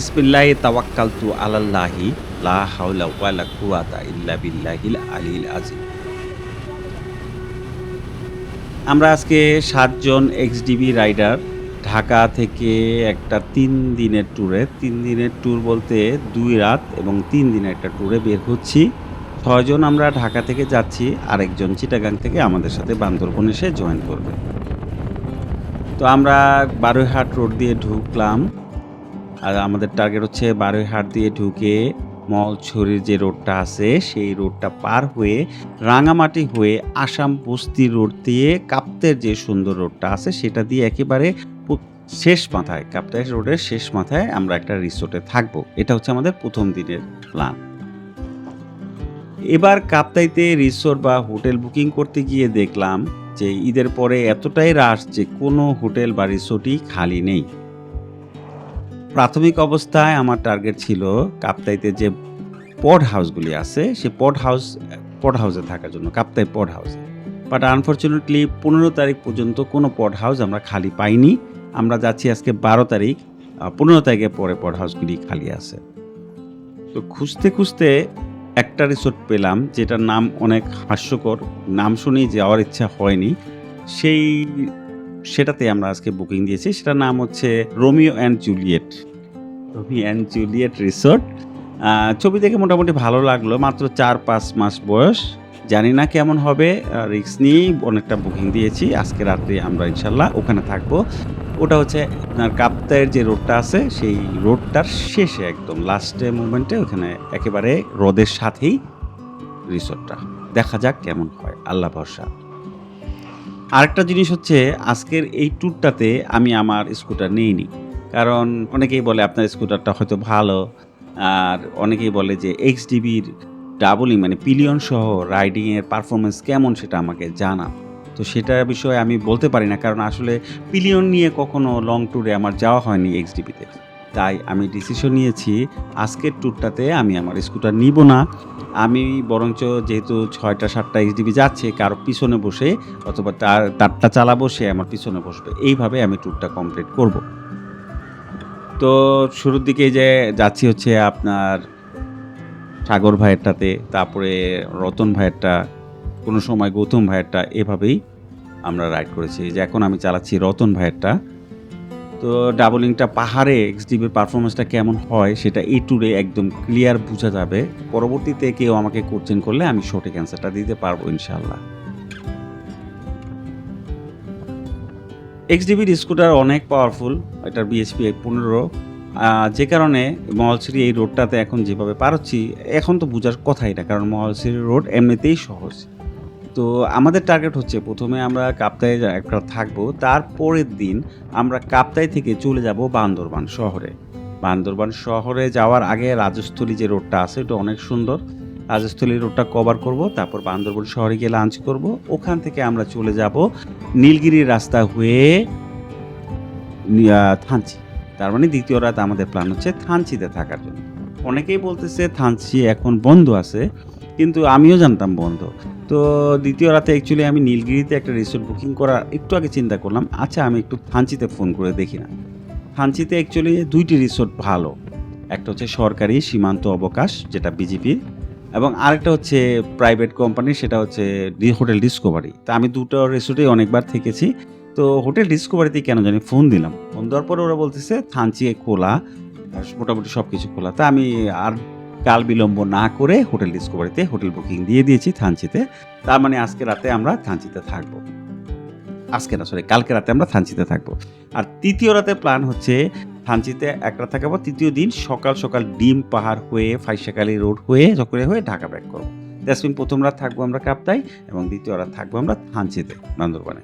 বিসমিল্লাহ তাওয়াক্কালতু আলাল্লাহি, লা হাওলা ওয়ালা কুওয়াতা ইল্লা বিল্লাহিল আলিল আজিম আমরা আজকে সাতজন এক্সডিবি রাইডার ঢাকা থেকে একটা তিন দিনের ট্যুরে তিন দিনের ট্যুর বলতে দুই রাত এবং তিন দিনের একটা ট্যুরে বের হচ্ছি। ছয়জন আমরা ঢাকা থেকে যাচ্ছি, আরেকজন চিটাগাং থেকে আমাদের সাথে বান্দরবন এসে জয়েন করবে। তো আমরা বারোইহাট রোড দিয়ে ঢুকলাম। আর আমাদের টার্গেট হচ্ছে বারোইহাট দিয়ে ঢুকে মলছড়ির যে রোডটা আছে, সেই রোডটা পার হয়ে রাঙামাটি হয়ে আসাম বস্তি রোড দিয়ে কাপ্তের যে সুন্দর রোডটা আছে, সেটা দিয়ে একেবারে শেষ মাথায় কাপ্তাই রোডের শেষ মাথায় আমরা একটা রিসোর্টে থাকব। এটা হচ্ছে আমাদের প্রথম দিনের প্ল্যান এবার কাপ্তাইতে রিসোর্ট বা হোটেল বুকিং করতে গিয়ে দেখলাম যে ঈদের পরে এতটাই রাশ যে কোনো হোটেল বা রিসোর্টই খালি নেই। প্রাথমিক অবস্থায় আমার টার্গেট ছিল কাপ্তাইতে যে পড হাউসগুলি আছে, সে পড হাউস পড হাউসে থাকার জন্য, Kaptai pod house but unfortunately পনেরো তারিখ পর্যন্ত কোনো পড হাউস আমরা খালি পাইনি। আমরা যাচ্ছি আজকে বারো তারিখ পনেরো তারিখের পরে পড হাউসগুলি খালি আছে। তো খুঁজতে খুঁজতে একটা রিসোর্ট পেলাম, যেটার নাম অনেক হাস্যকর, নাম শুনেই যাওয়ার ইচ্ছা হয়নি। সেই সেটাতে আমরা আজকে বুকিং দিয়েছি। সেটার নাম হচ্ছে Romeo and Juliet Romeo and Juliet resort ছবি দেখে মোটামুটি ভালো লাগল। মাত্র চার পাঁচ মাস বয়স। জানি না কেমন হবে। রিক্স নিয়েই অনেকটা বুকিং দিয়েছি। আজকে রাত্রে আমরা ইনশাল্লাহ ওখানে থাকব। ওটা হচ্ছে আপনার কাপ্তায়ের যে রোডটা আছে, সেই রোডটার শেষে একদম লাস্টে মুভমেন্টে ওখানে একেবারে রোদের সাথেই রিসোর্টটা দেখা যাক কেমন হয়। আল্লাহ ভরসা। আরেকটা জিনিস হচ্ছে, আজকের এই ট্যুরটাতে আমি আমার স্কুটার নিইনি। কারণ অনেকেই বলে আপনার স্কুটারটা হয়তো ভালো, আর অনেকেই বলে যে এক্স ডিবির ডাবলিং মানে পিলিয়ন সহ রাইডিংয়ের পারফরমেন্স কেমন সেটা আমাকে জানা। তো সেটার বিষয়ে আমি বলতে পারি না, কারণ আসলে পিলিয়ন নিয়ে কখনো লং ট্যুরে আমার যাওয়া হয়নি এক্স ডিবিতে তাই আমি ডিসিশন নিয়েছি, আজকের ট্যুরটাতে আমি আমার স্কুটার নিব না। আমি বরঞ্চ যেহেতু ছয়টা, সাতটা এইচডিবি যাচ্ছে, কারও পিছনে বসে অথবা তার, তারটা চালাবো, সে আমার পিছনে বসবে। এইভাবে আমি ট্যুরটা কমপ্লিট করব। তো শুরুর দিকে যে যাচ্ছি হচ্ছে আপনার সাগর ভাইয়েরটাতে, তারপরে রতন ভাইয়েরটা, কোনো সময় গৌতম ভাইয়েরটা, এভাবেই আমরা রাইড করেছি। যে এখন আমি চালাচ্ছি রতন ভাইয়েরটা। তো ডাবলিংটা পাহাড়ে এক্সডিবির পারফরমেন্সটা কেমন হয় সেটা এই ট্যুরে একদম ক্লিয়ার বোঝা যাবে। পরবর্তীতে কেউ আমাকে কোচিং করলে আমি সঠিক অ্যান্সারটা দিতে পারব ইনশাল্লাহ এক্সডিবির স্কুটার অনেক পাওয়ারফুল এটার বিএসপি পনেরো। যে কারণে মহলসিরি এই রোডটাতে এখন যেভাবে পারছি এখন তো বোঝার কথাই না, কারণ মহলসিরি রোড এমনিতেই সহজ। তো আমাদের টার্গেট হচ্ছে প্রথমে আমরা কাপ্তায় একটা থাকব, তারপরের দিন আমরা কাপ্তাই থেকে চলে যাব বান্দরবান শহরে। বান্দরবান শহরে যাওয়ার আগে রাজস্থলী যে রোডটা আছে, ওটা অনেক সুন্দর। রাজস্থলী রোডটা কভার করব, তারপর বান্দরবান শহরে গিয়ে লাঞ্চ করব। ওখান থেকে আমরা চলে যাব নীলগিরির রাস্তা হয়ে থানচি। তার মানে দ্বিতীয় রাত আমাদের প্ল্যান হচ্ছে থানচিতে থাকার জন্য। অনেকেই বলতেছে থানচি এখন বন্ধ আছে। কিন্তু আমিও জানতাম বন্ধ। তো দ্বিতীয় রাতে অ্যাকচুয়ালি আমি নীলগিরিতে একটা রিসোর্ট বুকিং করার একটু আগে চিন্তা করলাম আচ্ছা আমি একটু থানচিতে ফোন করে দেখি না। থানচিতে অ্যাকচুয়ালি দুইটি রিসোর্ট ভালো, একটা হচ্ছে সরকারি সীমান্ত অবকাশ, যেটা বিজেপির এবং আরেকটা হচ্ছে প্রাইভেট কোম্পানি সেটা হচ্ছে হোটেল ডিসকভারি তা আমি দুটো রিসোর্টে অনেকবার থেকেছি, তো হোটেল ডিসকভারিতে কেন জানি ফোন দিলাম। ফোন দেওয়ার পরে ওরা বলতেছে থানচি খোলা, মোটামুটি সব কিছু খোলা। তা আমি আর কাল বিলম্ব না করে হোটেল ডিসকভারিতে হোটেল বুকিং দিয়ে দিয়েছি থানচিতে। তার মানে আজকে রাতে আমরা থানচিতে থাকব। আজকে না সরি কালকে রাতে আমরা থানচিতে থাকব। আর তৃতীয় রাতে প্ল্যান হচ্ছে থানচিতে একটা থাকাবো। তৃতীয় দিন সকাল সকাল ডিম পাহাড় হয়ে, ফাইসাকালি রোড হয়ে চকরে হয়ে ঢাকা ব্যাক করব। দ্যাটস মিন প্রথম রাত থাকব আমরা কাপ্তাই এবং দ্বিতীয় রাত থাকব আমরা থানচিতে, বান্দরবানে।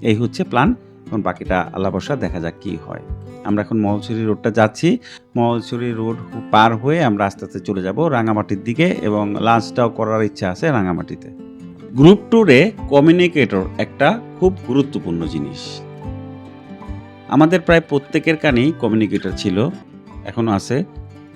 এই হচ্ছে প্ল্যান এখন বাকিটা আল্লাহ বসা দেখা যাক কি হয়। আমরা এখন মহলছড়ি রোডটা যাচ্ছি। মহলছড়ি রোড পার হয়ে আমরা আস্তে আস্তে চলে যাব রাঙামাটির দিকে এবং লাঞ্চটাও করার ইচ্ছা আছে রাঙামাটিতে। গ্রুপ ট্যুরে কমিউনিকেটর একটা খুব গুরুত্বপূর্ণ জিনিস। আমাদের প্রায় প্রত্যেকের কানেই কমিউনিকেটর ছিল এখনও আছে।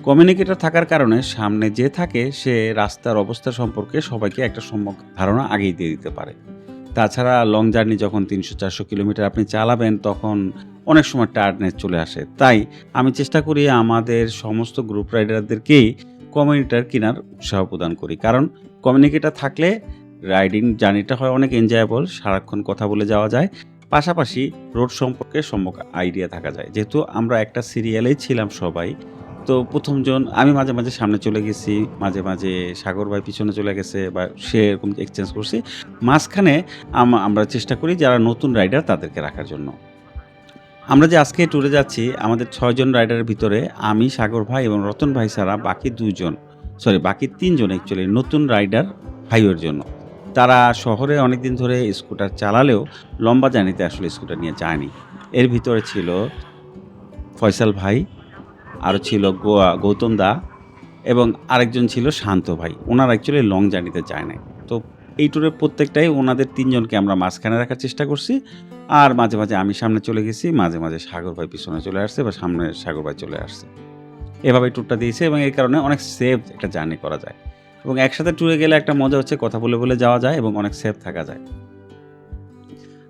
কমিউনিকেটর থাকার কারণে সামনে যে থাকে, সে রাস্তার অবস্থা সম্পর্কে সবাইকে একটা সম্যক ধারণা আগেই দিয়ে দিতে পারে। তাছাড়া লং জার্নি যখন তিনশো চারশো কিলোমিটার আপনি চালাবেন, তখন অনেক সময় টায়ার্ডনেস চলে আসে। তাই আমি চেষ্টা করি আমাদের সমস্ত গ্রুপ রাইডারদেরকেই কমিউনিটার কেনার উৎসাহ প্রদান করি। কারণ কমিউনিকেটার থাকলে রাইডিং জার্নিটা হয় অনেক এনজয়েবল সারাক্ষণ কথা বলে যাওয়া যায়। পাশাপাশি রোড সম্পর্কে সম্যক আইডিয়া থাকা যায়। যেহেতু আমরা একটা সিরিয়ালেই ছিলাম সবাই তো প্রথমজন, আমি মাঝে মাঝে সামনে চলে গেছি, মাঝে মাঝে সাগর ভাই পিছনে চলে গেছে বা সে এরকম এক্সচেঞ্জ করছি। মাঝখানে আমরা চেষ্টা করি যারা নতুন রাইডার তাদেরকে রাখার জন্য। আমরা যে আজকে ট্যুরে যাচ্ছি, আমাদের ছয়জন রাইডারের ভিতরে আমি, সাগর ভাই এবং রতন ভাই ছাড়া বাকি দুজন সরি বাকি তিনজন অ্যাকচুয়ালি নতুন রাইডার হাইওয়ের জন্য। তারা শহরে অনেক দিন ধরে স্কুটার চালালেও লম্বা জার্নিতে আসলে স্কুটার নিয়ে যায়নি। এর ভিতরে ছিল ফয়সাল ভাই আরও ছিল গোয়া, গৌতম দা এবং আরেকজন ছিল শান্ত ভাই। ওনারা অ্যাকচুয়ালি লং জার্নিতে যায় নাই। তো এই ট্যুরের প্রত্যেকটাই ওনাদের তিনজনকে আমরা মাঝখানে রাখার চেষ্টা করছি। আর মাঝে মাঝে আমি সামনে চলে গেছি, মাঝে মাঝে সাগর ভাই পিছনে চলে আসছে বা সামনে সাগর ভাই চলে আসছে। এভাবে ট্যুরটা দিয়েছে এবং এই কারণে অনেক সেফ একটা জার্নি করা যায়। এবং একসাথে ট্যুরে গেলে একটা মজা হচ্ছে, কথা বলে বলে যাওয়া যায় এবং অনেক সেফ থাকা যায়।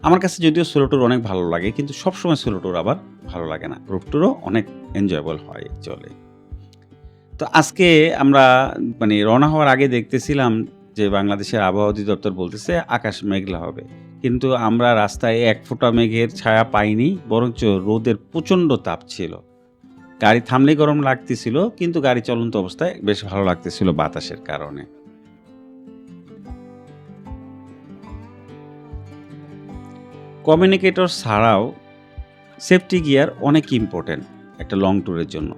আমার কাছে যদিও সোলো ট্যুর অনেক ভালো লাগে, কিন্তু সবসময় সোলো ট্যুর আবার ভালো লাগে না। রুট ট্যুরও অনেক এনজয়েবল হয়, চলে। তো আজকে আমরা মানে রওনা হওয়ার আগে দেখতেছিলাম যে বাংলাদেশের আবহাওয়া অধিদপ্তর বলতেছে আকাশ মেঘলা হবে। কিন্তু আমরা রাস্তায় এক ফোঁটা মেঘের ছায়া পাইনি, বরঞ্চ রোদের প্রচণ্ড তাপ ছিল। গাড়ি থামলেই গরম লাগতেছিল, কিন্তু গাড়ি চলন্ত অবস্থায় বেশ ভালো লাগতেছিল বাতাসের কারণে। কমিউনিকেটর ছাড়াও সেফটি গিয়ার অনেক ইম্পর্টেন্ট একটা লং ট্যুরের জন্য।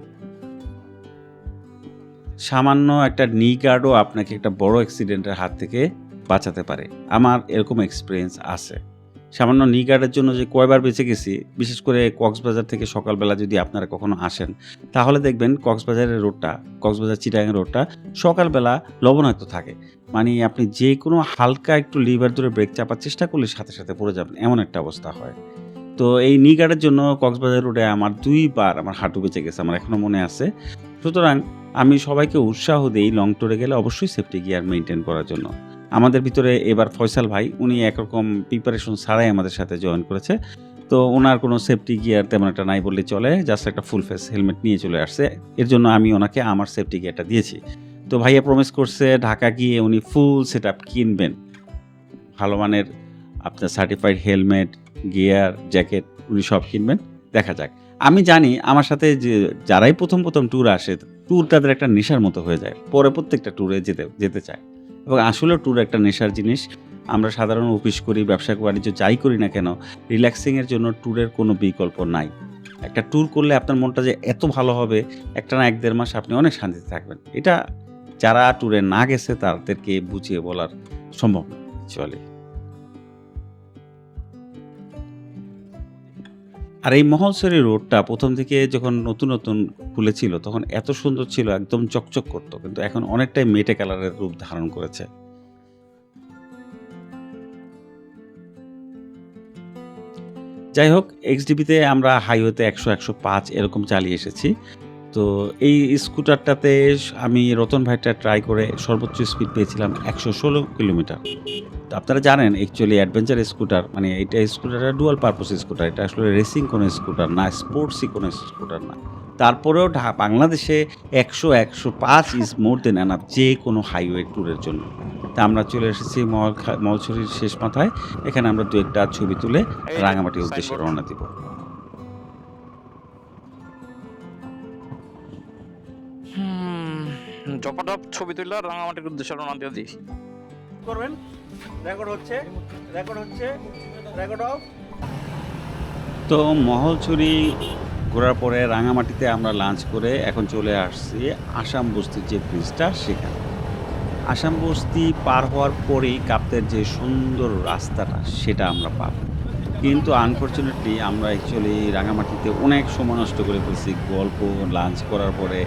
সামান্য একটা নি গার্ডও আপনাকে একটা বড় অ্যাক্সিডেন্টের হাত থেকে বাঁচাতে পারে। আমার এরকম এক্সপিরিয়েন্স আছে। সামান্য নি গার্ডের জন্য যে কয়বার বেঁচে গেছি, বিশেষ করে কক্সবাজার থেকে সকালবেলা যদি আপনারা কখনো আসেন, তাহলে দেখবেন কক্সবাজারের রোডটা, কক্সবাজার চিটাগাং রোডটা সকালবেলা লবণাক্ত থাকে। মানে আপনি যে কোনো হালকা একটু লিভার ধরে ব্রেক চাপার চেষ্টা করলে সাথে সাথে পড়ে যাবেন, এমন একটা অবস্থা হয়। তো এই নি গার্ডের জন্য কক্সবাজার রোডে আমার দুইবার আমার হাঁটু বেঁচে গেছে, আমার এখনও মনে আছে। সুতরাং আমি সবাইকে উৎসাহ দিই লং ট্যুরে গেলে অবশ্যই সেফটি গিয়ার মেনটেন করার জন্য। আমাদের ভিতরে এবার ফয়সাল ভাই, উনি একরকম প্রিপারেশন ছাড়াই আমাদের সাথে জয়েন করেছে। তো ওনার কোনো সেফটি গিয়ার তেমন একটা নাই বললে চলে জাস্ট একটা ফুল ফেস হেলমেট নিয়ে চলে আসছে। এর জন্য আমি ওনাকে আমার সেফটি গিয়ারটা দিয়েছি। তো ভাইয়া প্রমিস করছে, ঢাকা গিয়ে উনি ফুল সেট আপ কিনবেন। ভালো মানের আপনার সার্টিফাইড হেলমেট গিয়ার জ্যাকেট উনি সব কিনবেন। দেখা যাক। আমি জানি আমার সাথে যে যারাই প্রথম প্রথম ট্যুর আসে ট্যুর তাদের একটা নেশার মতো হয়ে যায়। পরে প্রত্যেকটা ট্যুরে যেতে যেতে চায়। এবং আসলে ট্যুর একটা নেশার জিনিস। আমরা সাধারণ অফিস করি, ব্যবসা বাণিজ্য যাই করি না কেন রিল্যাক্সিংয়ের জন্য ট্যুরের কোনো বিকল্প নাই। একটা ট্যুর করলে আপনার মনটা যে এত ভালো হবে, একটা না এক দেড় মাস আপনি অনেক শান্তিতে থাকবেন। এটা যারা ট্যুরে না গেছে, তাদেরকে বুঝিয়ে বলার সম্ভব চলে আর এই মহলসরি রোডটা প্রথম থেকে যখন নতুন নতুন খুলেছিল, তখন এত সুন্দর ছিল, একদম চকচক করতো। কিন্তু এখন অনেকটাই মেটে কালারের রূপ ধারণ করেছে। যাই হোক এক্সডিবিতে আমরা হাইওয়েতে একশো একশো পাঁচ এরকম চালিয়ে এসেছি। তো এই স্কুটারটাতে আমি রতন ভাইটা ট্রাই করে সর্বোচ্চ স্পিড পেয়েছিলাম একশো ষোলো কিলোমিটার। তো আপনারা জানেন অ্যাকচুয়ালি অ্যাডভেঞ্চার স্কুটার মানে এটা স্কুটারটা ডুয়াল পারপোজ স্কুটার এটা আসলে রেসিং কোনো স্কুটার না স্পোর্টসই কোনো স্কুটার না। তারপরেও ঢা- বাংলাদেশে একশো একশো পাঁচ ইজ মোর দেন অ্যানাফ যে কোনো হাইওয়ে ট্যুরের জন্য। তা আমরা চলে এসেছি মহল মহলছড়ির শেষ মাথায়। এখানে আমরা দু একটা ছবি তুলে রাঙামাটির উদ্দেশ্যে রওনা দিব। জপাটপ ছবি তুললে রাঙামাটির উদ্দেশ্যে রওনা দিয়ে দিই করবেন? রেকর্ড হচ্ছে রেকর্ড হচ্ছে রেকর্ড অফ তো মহলছড়ি ঘোরার পরে রাঙামাটিতে আমরা লাঞ্চ করে এখন চলে আসছি আসাম বস্তির যে ব্রিজটা সেখানে। আসাম বস্তি পার হওয়ার পরেই কাপ্তের যে সুন্দর রাস্তাটা সেটা আমরা পাব। কিন্তু আনফর্চুনেটলি আমরা অ্যাকচুয়ালি রাঙামাটিতে অনেক সময় নষ্ট করে ফেলছি, গল্প লাঞ্চ করার পরে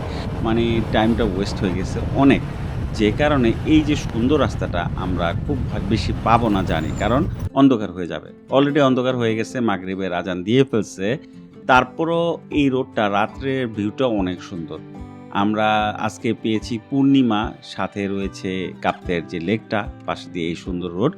মানে টাইমটা ওয়েস্ট হয়ে গেছে অনেক। যে কারণে এই যে সুন্দর রাস্তাটা আমরা খুব বেশি পাবো না জানি, কারণ অন্ধকার হয়ে যাবে। অলরেডি অন্ধকার হয়ে গেছে, মাগরিবের আজান দিয়ে ফেলছে। তারপরও এই রোডটা, রাত্রের ভিউটা অনেক সুন্দর। আমরা আজকে পেয়েছি পূর্ণিমা, সাথে রয়েছে কাপ্তের যে লেকটা, পাশে দিয়ে এই সুন্দর রোড।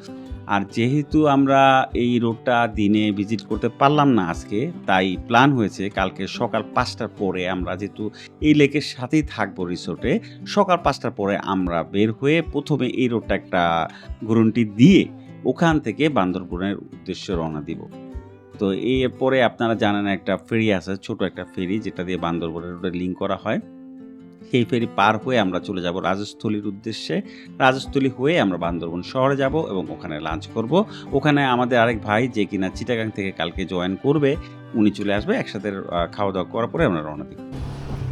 আর যেহেতু আমরা এই রোডটা দিনে ভিজিট করতে পারলাম না আজকে, তাই প্ল্যান হয়েছে কালকে সকাল পাঁচটার পরে আমরা যেহেতু এই লেকের সাথেই থাকব রিসোর্টে, সকাল পাঁচটার পরে আমরা বের হয়ে প্রথমে এই রোডটা একটা ঘুরনটি দিয়ে ওখান থেকে বান্দরবনের উদ্দেশ্যে রওনা দিব। তো এরপরে আপনারা জানেন একটা ফেরি আছে, ছোট একটা ফেরি যেটা দিয়ে বান্দরবনের রোডে লিঙ্ক করা হয়। সেই ফেরি পার হয়ে আমরা চলে যাব রাজস্থলীর উদ্দেশ্যে। রাজস্থলী হয়ে আমরা বান্দরবন শহরে যাব এবং ওখানে লাঞ্চ করব। ওখানে আমাদের আরেক ভাই যে কিনা চিটাগাং থেকে কালকে জয়েন করবে, উনি চলে আসবে একসাথে খাওয়া দাওয়া করার পরে আমরা রওনা দিব।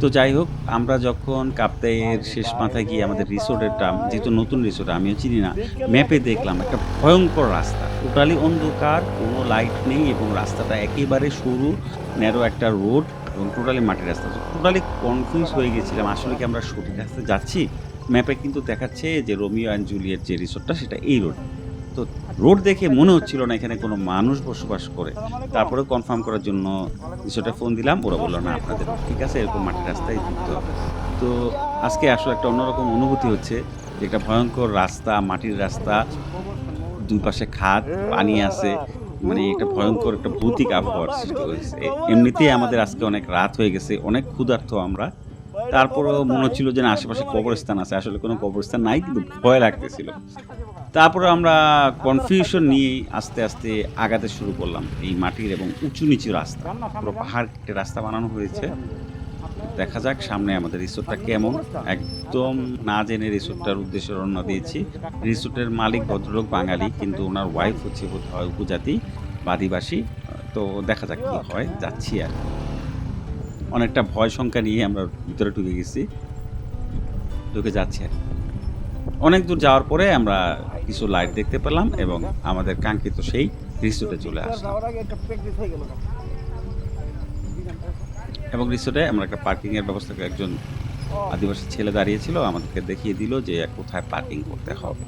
তো যাই হোক, আমরা যখন কাপ্তাইয়ের শেষ মাথায় গিয়ে আমাদের রিসোর্টের টাম যেহেতু নতুন রিসোর্ট, আমিও চিনি না, ম্যাপে দেখলাম একটা ভয়ঙ্কর রাস্তা। টোটালি অন্ধকার, কোনো লাইট নেই এবং রাস্তাটা একেবারে সরু ন্যারো একটা রোড এবং টোটালি মাটির রাস্তা। টোটালি কনফিউজ হয়ে গেছিলাম, আসলে কি আমরা সঠিক রাস্তায় যাচ্ছি? ম্যাপে কিন্তু দেখাচ্ছে যে রোমিও অ্যান্ড জুলিয়েট যে রিসোর্টটা সেটা এই রোড তো রোড দেখে মনে হচ্ছিল না এখানে কোনো মানুষ বসবাস করে। তারপরে কনফার্ম করার জন্য রিসোর্টে ফোন দিলাম, ওরা বলল, না, আপনাদের ঠিক আছে, এরকম মাটির রাস্তায় ঢুকতে হবে তো আজকে আসলে একটা অন্যরকম অনুভূতি হচ্ছে, যে একটা ভয়ঙ্কর রাস্তা, মাটির রাস্তা, দুই পাশে খাদ, পানি আছে মানে একটা ভয়ঙ্কর একটা ভৌতিক আবহাওয়ার সৃষ্টি হয়েছে এমনিতেই আমাদের আজকে অনেক রাত হয়ে গেছে, অনেক ক্ষুধার্ত আমরা। তারপরেও মনে হচ্ছিল যে আশেপাশে কবরস্থান আছে, আসলে কোনো কবরস্থান নাই, কিন্তু ভয় লাগতেছিল। তারপরে আমরা কনফিউশন নিয়ে আস্তে আস্তে আগাতে শুরু করলাম এই মাটির এবং উঁচু নিচু রাস্তা। পুরো পাহাড় রাস্তা বানানো হয়েছে। দেখা যাক সামনে আমাদের রিসোর্টটা কেমন। একদম না জেনে রিসোর্টটার উদ্দেশ্যে রওনা দিয়েছি। রিসোর্টের মালিক ভদ্রলোক, বাঙালি, কিন্তু ওনার ওয়াইফ হচ্ছে হয় উপজাতি বা আদিবাসী তো দেখা যাক কি হয়, যাচ্ছি আর। অনেকটা ভয় সংখ্যা নিয়ে আমরা ভিতরে ঢুকে গেছি। ঢুকে যাচ্ছি আর। অনেক দূর যাওয়ার পরে আমরা কিছু লাইট দেখতে পেলাম এবং আমাদের কাঙ্ক্ষিত সেই রিসোর্টে চলে আসলাম। এবং রিসোর্টে আমরা একটা পার্কিংয়ের ব্যবস্থা একজন আদিবাসী ছেলে দাঁড়িয়েছিল, আমাদেরকে দেখিয়ে দিল যে কোথায় পার্কিং করতে হবে।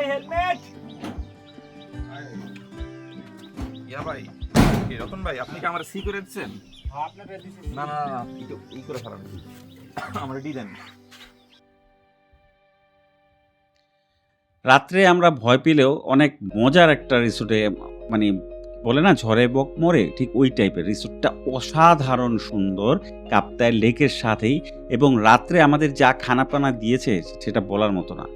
ভাই হেলমেট ইয়া ভাই কি রতন ভাই আপনি কি আমার সি করে দিচ্ছেন? না না না একটু ই করে ফেলান। আমার ডি দেন। রাত্রে আমরা ভয় পেলেও অনেক মজার একটা রিসোর্টে মানে বলে না ঝড়ে বক মরে ঠিক ওই টাইপের রিসোর্টটা অসাধারণ সুন্দর কাপ্তায় লেকের সাথেই এবং রাত্রে আমাদের যা খানাপানা দিয়েছে সেটা বলার মতো না।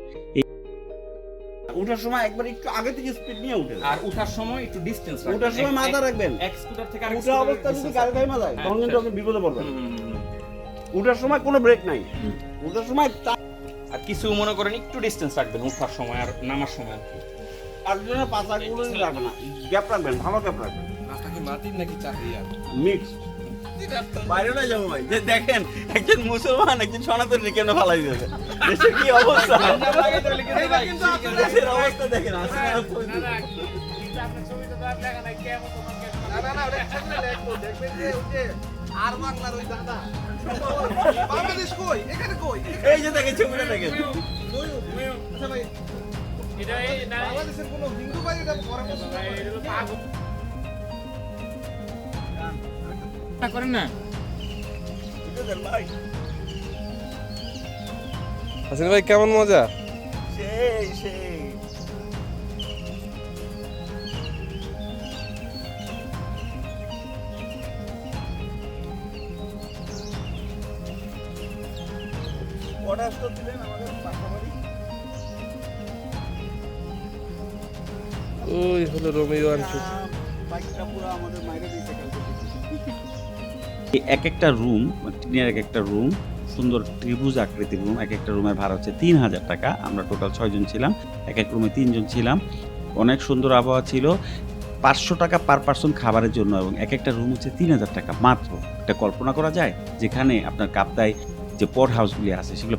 উঠার সময় একবার একটু আগে থেকে স্পিড নিয়ে উঠে আর উঠার সময় একটু ডিসটেন্স উঠার সময় মাথা রাখবেন। এক স্কুটার থেকে আরেক উঠা অবস্থা যদি গাড়ি থাইমা যায় হ্যাঁ, তখন কিন্তু আপনি বিপদে পড়বেন। উঠার সময় কোনো ব্রেক নাই। উঠার সময় আর কিছু মনে করেন একটু ডিসটেন্স রাখবেন উঠার সময় আর নামার সময় আর আটজনের পাঁচ আগুলো রাখবেন না। গ্যাপ রাখবেন ভালো গ্যাপ রাখবেন। মিক্স বাইরে না যাব ভাই। যে দেখেন একজন মুসলমান একজন সনাতন কেন ফালাই দিয়েছে দেশের কি অবস্থা? দেশের অবস্থা দেখেন আসলে এই যে দেখেন ছবিটা দেখেন। করেন না? হাসিন ভাই কেমন মজা? সেই সেই। অর্ডার তো দিলেন আমাদের পাশাপাশি। ওই হলো রোমিও আর। বাইকটা পুরো আমাদের মাইরে দিয়েছে কালকে। এক একটা রুম টিনের এক একটা রুম সুন্দর ত্রিভুজ আকৃতির রুম এক একটা রুমের ভাড়া হচ্ছে তিন হাজার টাকা। আমরা টোটাল ছয়জন ছিলাম এক এক রুমে তিনজন ছিলাম। অনেক সুন্দর আবহাওয়া ছিল। পাঁচশো টাকা পার পার্সন খাবারের জন্য এবং এক একটা রুম হচ্ছে তিন হাজার টাকা মাত্র। এটা কল্পনা করা যায়? যেখানে আপনার কাপ্তায় যে পট হাউসগুলি আছে, সেগুলো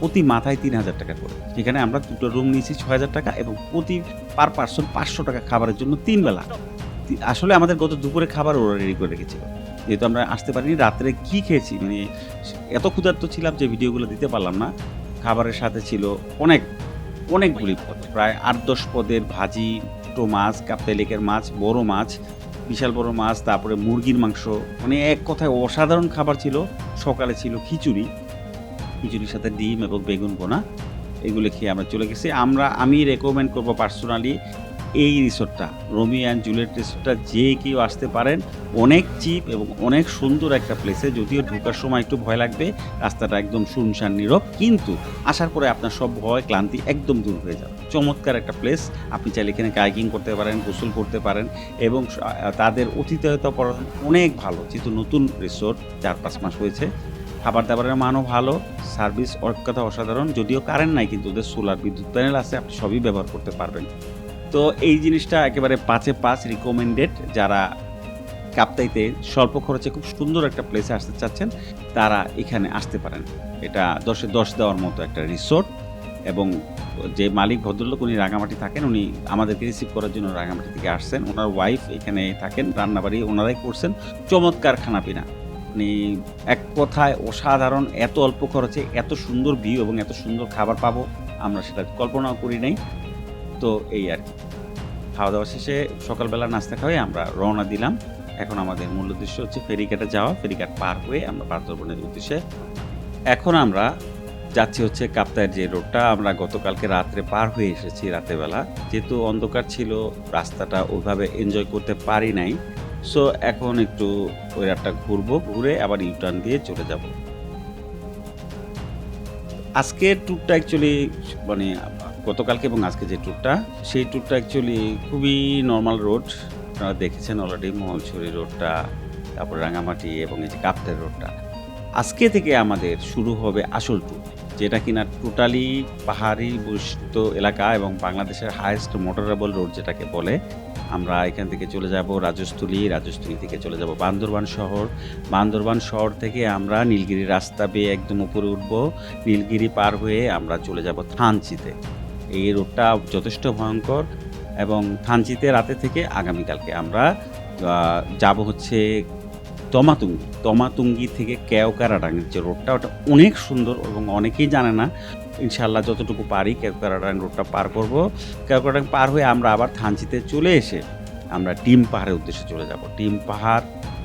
প্রতি মাথায় তিন হাজার টাকা করে। এখানে আমরা দুটো রুম নিয়েছি ছয় হাজার টাকা এবং প্রতি পার পার্সন পাঁচশো টাকা খাবারের জন্য তিন বেলা। আসলে আমাদের গত দুপুরে খাবার ওরা রেডি করে রেখেছিল। যেহেতু আমরা আসতে পারিনি, রাত্রে কি খেয়েছি? মানে এত ক্ষুধার্ত ছিলাম যে ভিডিওগুলো দিতে পারলাম না। খাবারের সাথে ছিল অনেক, অনেকগুলি পদ। প্রায় আট দশ পদের ভাজি ছোটো মাছ কাপ্তাইলেকের মাছ, বড় মাছ, বিশাল বড় মাছ, তারপরে মুরগির মাংস। মানে এক কথায় অসাধারণ খাবার ছিল। সকালে ছিল খিচুড়ি, খিচুড়ির সাথে ডিম এবং বেগুন বোনা এগুলো খেয়ে আমরা চলে গেছি। আমরা, আমি রেকমেন্ড করব পার্সোনালি এই রিসোর্টটা, রোমি অ্যান্ড জুলিয়েট রিসোর্টটা, যে কেউ আসতে পারেন, অনেক চিপ এবং অনেক সুন্দর একটা প্লেসে যদিও ঢোকার সময় একটু ভয় লাগবে, রাস্তাটা একদম শুনশান নীরব, কিন্তু আসার পরে আপনার সব ভয়, ক্লান্তি একদম দূর হয়ে যাবে। চমৎকার একটা প্লেস আপনি চাইলে এখানে কাইকিং করতে পারেন, গোসল করতে পারেন এবং তাদের অতিথিয়তা পড়ানো অনেক ভালো। যেহেতু নতুন রিসোর্ট, চার পাঁচ মাস হয়েছে, খাবার দাবারের মানও ভালো সার্ভিস কথা অসাধারণ, যদিও কারেন্ট নাই, কিন্তু ওদের সোলার বিদ্যুৎ প্যানেল আছে, আপনি সবই ব্যবহার করতে পারবেন। তো এই জিনিসটা একেবারে পাঁচে পাঁচ রিকমেন্ডেড যারা কাপ্তাইতে স্বল্প খরচে খুব সুন্দর একটা প্লেসে আসতে চাচ্ছেন, তারা এখানে আসতে পারেন। এটা দশে দশ দেওয়ার মতো একটা রিসোর্ট এবং যে মালিক ভদ্রলোক উনি রাঙামাটি থাকেন, উনি আমাদেরকে রিসিভ করার জন্য রাঙামাটি থেকে আসছেন। ওনার ওয়াইফ এখানে থাকেন, রান্নাবাড়ি ওনারাই করছেন। চমৎকার খানাপিনা। মানে এক কথায় অসাধারণ, এত অল্প খরচে এত সুন্দর ভিউ এবং এত সুন্দর খাবার পাবো, আমরা সেটা কল্পনাও করি নাই। তো এই আর কি। খাওয়া দাওয়া শেষে সকালবেলা নাস্তা খাওয়াই আমরা রওনা দিলাম। এখন আমাদের মূল উদ্দেশ্য হচ্ছে ফেরিঘাটে যাওয়া ফেরিঘাট পার হয়ে আমরা বান্দরবনের উদ্দেশ্যে এখন আমরা যাচ্ছি হচ্ছে কাপ্তায়ের যে রোডটা। আমরা গতকালকে রাত্রে পার হয়ে এসেছি রাতের বেলা যেহেতু অন্ধকার ছিল, রাস্তাটা ওইভাবে এনজয় করতে পারি নাই। সো এখন একটু ওই রাতটা ঘুরবো, ঘুরে আবার ইউটার্ন দিয়ে চলে যাব। আজকের ট্যুরটা অ্যাকচুয়ালি মানে গতকালকে এবং আজকে যে ট্যুরটা সেই ট্যুরটা অ্যাকচুয়ালি খুবই নর্মাল রোড আপনারা দেখেছেন অলরেডি মহলছড়ি রোডটা তারপর রাঙামাটি এবং এই যে কাপ্তের রোডটা আজকে থেকে আমাদের শুরু হবে আসল ট্যুর যেটা কিনা টোটালি পাহাড়ি বৈশিষ্ট্য এলাকা এবং বাংলাদেশের হায়েস্ট মোটরেবল রোড যেটাকে বলে। আমরা এখান থেকে চলে যাব রাজস্থলী রাজস্থলী থেকে চলে যাব বান্দরবান শহর। বান্দরবান শহর থেকে আমরা নীলগিরি রাস্তা বেয়ে একদম উপরে উঠব। নীলগিরি পার হয়ে আমরা চলে যাব থানচিতে। এই রোডটা যথেষ্ট ভয়ঙ্কর এবং থানচিতে রাতে থেকে আগামীকালকে আমরা যাব হচ্ছে তমাতুঙ্গি। তমাতুঙ্গি থেকে কেওকারাডাঙ্গের যে রোডটা, ওটা অনেক সুন্দর এবং অনেকেই জানে না। ইনশাল্লাহ যতটুকু পারি কেওকারাডাং রোডটা পার করব। কেওকারাডাং পার হয়ে আমরা আবার থানচিতে চলে এসে আমরা ডিম পাহাড়ের উদ্দেশ্যে চলে যাব। ডিম পাহাড়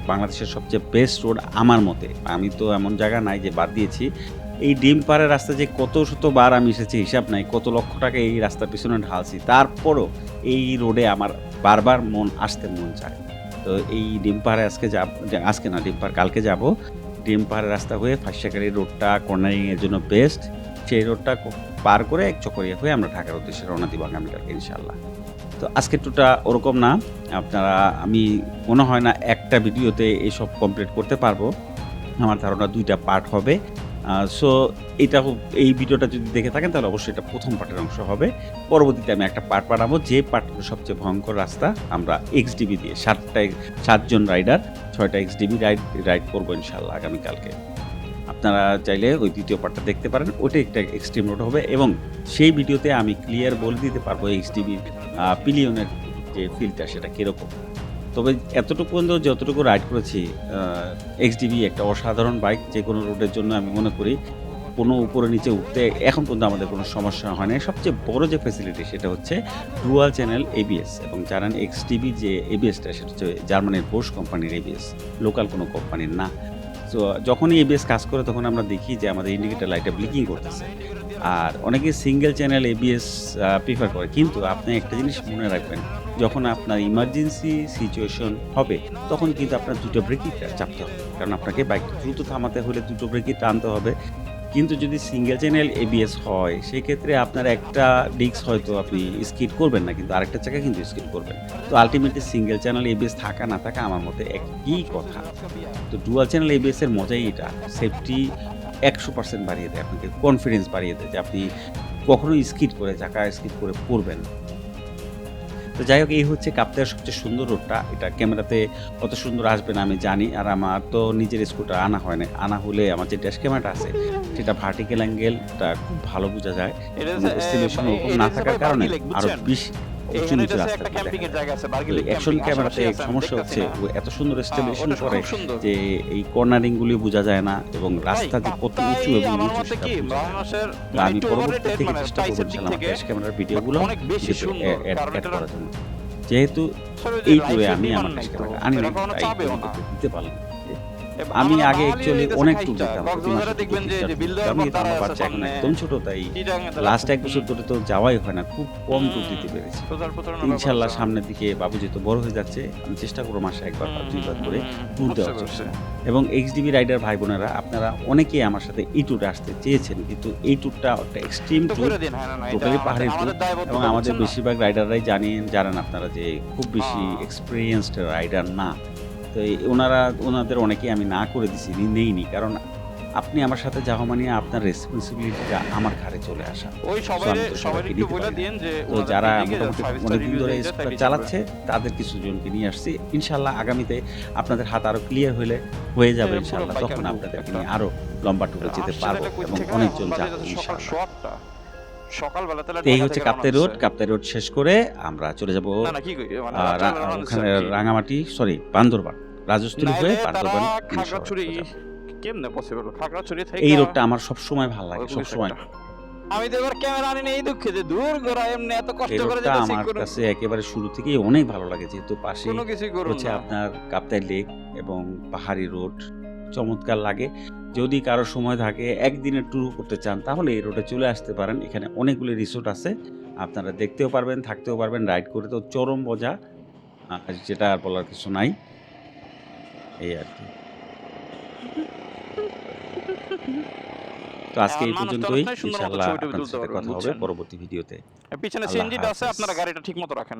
বাংলাদেশের সবচেয়ে বেস্ট রোড আমার মতে। আমি তো এমন জায়গা নাই যে বাদ দিয়েছি। এই ডিম পাহাড়ের রাস্তা যে কত শতবার আমি এসেছি, হিসাব নাই, কত লক্ষ টাকা এই রাস্তার পিছনে ঢালছি, তারপরও এই রোডে আমার বারবার মন আসতে মন চায় তো এই ডিম পাহাড়ে আজকে যাব আজকে না, ডিম পাহাড় কালকে যাব। ডিম পাহাড়ের রাস্তা হয়ে ফাঁসিয়াকারি রোডটা কর্নারিং এর জন্য বেস্ট সেই রোডটা পার করে এক চকরিয়া হয়ে আমরা ঢাকার উদ্দেশ্যে রওনা দিব আগামীকালকে ইনশাল্লাহ তো আজকের টুটা ওরকম না, আপনারা, আমি, মনে হয় না একটা ভিডিওতে এইসব কমপ্লিট করতে পারব। আমার ধারণা দুইটা পার্ট হবে। সো এটা এই ভিডিওটা যদি দেখে থাকেন, তাহলে অবশ্যই এটা প্রথম পার্টের অংশ হবে। পরবর্তীতে আমি একটা পার্ট বানাবো, যে পার্টগুলো সবচেয়ে ভয়ঙ্কর রাস্তা, আমরা এক্সডিবি দিয়ে, সাতটা সাতজন রাইডার, ছয়টা এক্সডিবি রাইড রাইড করব ইনশাল্লাহ আগামীকালকে। আপনারা চাইলে ওই দ্বিতীয় পার্টটা দেখতে পারেন ওটা একটা এক্সট্রিম রোড হবে এবং সেই ভিডিওতে আমি ক্লিয়ার বলে দিতে পারব এইচডিবির পিলিয়নের যে ফিল্ডটা সেটা কীরকম। তবে এতটুকু পর্যন্ত যতটুকু রাইড করেছি এক্সডিবি একটা অসাধারণ বাইক যে কোনো রোডের জন্য আমি মনে করি, কোনো উপরে নিচে উঠতে এখন পর্যন্ত আমাদের কোনো সমস্যা হয় না। সবচেয়ে বড় যে ফ্যাসিলিটি সেটা হচ্ছে ডুয়াল চ্যানেল এবিএস এবং জানান এক্সটিভি যে এবিএসটা সেটা হচ্ছে জার্মানির বোস কোম্পানির এবিএস লোকাল কোনো কোম্পানির না। তো যখনই এবিএস কাজ করে, তখন আমরা দেখি যে আমাদের ইন্ডিকেটার লাইটটা ব্লিকিং করতেছে। আর অনেকে সিঙ্গেল চ্যানেল এবিএস প্রিফার করে। কিন্তু আপনি একটা জিনিস মনে রাখবেন যখন আপনার ইমার্জেন্সি সিচুয়েশন হবে, তখন কিন্তু আপনার দুটো ব্রেকই চাপতে হবে। কারণ আপনাকে বাইক দ্রুত থামাতে হলে দুটো ব্রেকই টানতে হবে। কিন্তু যদি সিঙ্গেল চ্যানেল এবিএস হয়, সেক্ষেত্রে আপনার একটা ডিস্ক হয়তো আপনি স্কিড করবেন না, কিন্তু আরেকটা চাকা কিন্তু স্কিড করবেন। তো আলটিমেটলি সিঙ্গেল চ্যানেল এবিএস থাকা না থাকা আমার মতে একই কথা। তো ডুয়াল চ্যানেল এবিএস এর মজাই এটা। সেফটি একশো পার্সেন্ট বাড়িয়ে দেয়, আপনাকে কনফিডেন্স বাড়িয়ে দেয় যে আপনি কখনো স্কিড করে চাকা স্কিড করে পড়বেন। তো যাই হোক এই হচ্ছে কাপ্তার সবচেয়ে সুন্দর রোডটা এটা ক্যামেরাতে কত সুন্দর আসবে না আমি জানি আর আমার তো নিজের স্কুটার আনা হয় না আনা হলে আমার যে ড্যাশ ক্যামেরাটা আছে সেটা ভার্টিক্যাল অ্যাঙ্গেলটা খুব ভালো বোঝা যায়। এটা না থাকার কারণে আরও বেশি উঁচু নিচু রাস্তা একটা ক্যাম্পিং এর জায়গা আছে বার্গিলি অ্যাকশন ক্যামেরাতে সমস্যা হচ্ছে এত সুন্দর স্টেবিলেশন করে যে এই কর্নারিং গুলি বোঝা যায় না এবং রাস্তা যে কত উঁচু এবং নিচু সেটা কি বোঝা যায় না। বাংলাদেশের তো আমি পরবর্তী থেকে মানে চেষ্টা করব price এর দিক ইনশাল্লাহ ফ্ল্যাশ ক্যামেরার ভিডিওগুলো অনেক বেশি ভিডিওতে সুন্দর, add- কারণ add এটা- করার জন্য। যেহেতু এই টুরে আমি আমার ক্যামেরা আনি না। দিতে পারলাম আমি আগে অ্যাকচুয়ালি অনেক প্রতি মাসে দেখবেন যে- আমি তো আমার বাচ্চা এখন একদম ছোট তাই। লাস্ট এক বছর ধরে তো যাওয়াই হয় না খুব কম ট্যুর দিতে পেরেছি। ইনশাল্লাহ সামনের দিকে বাবু যেহেতু বড় হয়ে যাচ্ছে আমি চেষ্টা করব মাসে একবার বা দুইবার করে বুঝতে দেওয়ার। জন্য। এবং এইচডিবি রাইডার ভাই বোনেরা আপনারা অনেকেই আমার সাথে এই ট্যুরে আসতে চেয়েছেন কিন্তু এই ট্যুরটা একটা এক্সট্রিম ট্যুর হ্যাঁ, এটা টোটালি আমাদের- পাহাড়ি ট্যুর এবং আমাদের বেশিরভাগ রাইডাররাই জানেন জানেন আপনারা যে খুব বেশি হ্যাঁ। এক্সপিরিয়েন্সড রাইডার না। তো ওনারা ওনাদের অনেকেই আমি না করে দিছি নেইনি। কারণ আপনি আমার সাথে যাওয়া মানে আপনার রেসপন্সিবিলিটিটা আমার ঘাড়ে চলে আসা। ওই তো যারা মোটামুটি অনেকদিন ধরে চালাচ্ছে তাদের কিছু জনকে নিয়ে আসছি। ইনশাল্লাহ আগামীতে আপনাদের হাত আরও ক্লিয়ার হলে হয়ে যাবে ইনশাল্লাহ। তখন আপনাদেরকে নিয়ে আরও লম্বা ট্যুরে যেতে পারব এবং অনেকজন যাবে ইনশাল্লাহ। সকালবেলা তাহলে এই হচ্ছে কাপ্তাই রোড কাপ্তাই রোড শেষ করে আমরা চলে যাব না না কি কই? মানে আহ, রাত্রে রা- রওনা হচ্ছে। ওখানে রাঙামাটি সরি বান্দরবান রাজস্থলী হয়ে বান্দরবান খাগড়াছড়ি ইনশাল্লাহ চলে যাব। কেমনে পসিবল খাগড়াছড়ি থেকে এই রোডটা আমার সব সময় ভালো লাগে সব সময় আমি তো এবার ক্যামেরা আনি এই দুঃখে যে দূর গোড়া এমনি এত কষ্ট করে রোডটা আমার কাছে একেবারে শুরু থেকেই অনেক ভালো লাগে যেহেতু পাশে হচ্ছে আপনার কাপ্তাই লেক এবং পাহাড়ি রোড চমৎকার লাগে। যদি কারও সময় থাকে একদিনের ট্যুর করতে চান তাহলে এই রোডে চলে আসতে পারেন। এখানে অনেকগুলি রিসোর্ট আছে। আপনারা দেখতেও পারবেন থাকতেও পারবেন রাইড করে তো চরম মজা। যেটা আর বলার কিছু নাই। এই আর কি। তো আজকে এই পর্যন্তই। ইনশাআল্লাহ আপনাদের সাথে কথা হবে পরবর্তী ভিডিওতে। পিছনে সিএনজিটা আছে আপনারা গাড়িটা ঠিক মতো রাখেন